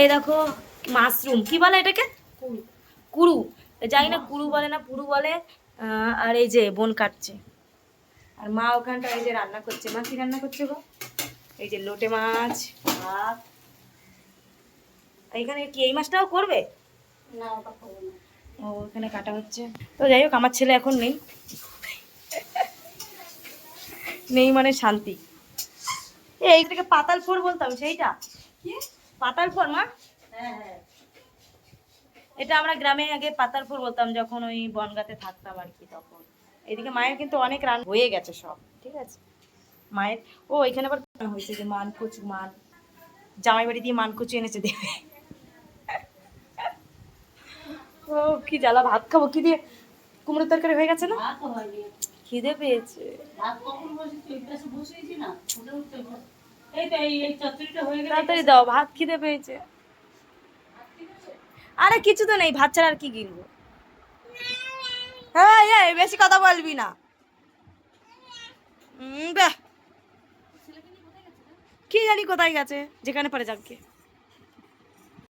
এই দেখো মাশরুম। কি বলে এটাকে? কুরু জানি না কুরু বলে না পুরু বলে। আর এই যে বোন কাটছে। আর মা ওখানটা এই যে রান্না করছে। মা কি রান্না করছে গো? এই যে লোটে মাছ ভাত। এখানে কি এই মাছটাও করবে? না ওটা করব না। ও এখানে কাটা হচ্ছে। তো যাই হোক আমার ছেলে এখন নেই। নেই মানে শান্তি। এইটাকে পাতাল ফোর বলতাম সেইটা? পাতাল ফোর মা? হ্যাঁ হ্যাঁ। এটা আমরা গ্রামে আগে পাতার ফোর বলতাম যখন ওই বনগাতে থাকতাম আর কি তখন। এদিকে মায়ের কিন্তু অনেক রান হয়ে গেছে সব ঠিক আছে? মায়ের ও এখানে আবার হয়েছে যে মান কচু মান জামাই বাড়ি দিয়ে মান কচু এনেছে দেবে। ও কি জ্বালা ভাত খাব কি দিয়ে? কুমড়োর তরকারি হয়ে গেছে না? খিদে পেয়েছে। ভাত কখন বসেছি? না তাড়াতাড়ি দাও ভাত খিদে পেয়েছে। আরে কিছু তো নেই ভাত ছাড়া আর কি কিনবো হ্যাঁ এই বেশি কথা বলবি না। কি জানি কোথায় গেছে যেখানে পারে যাকে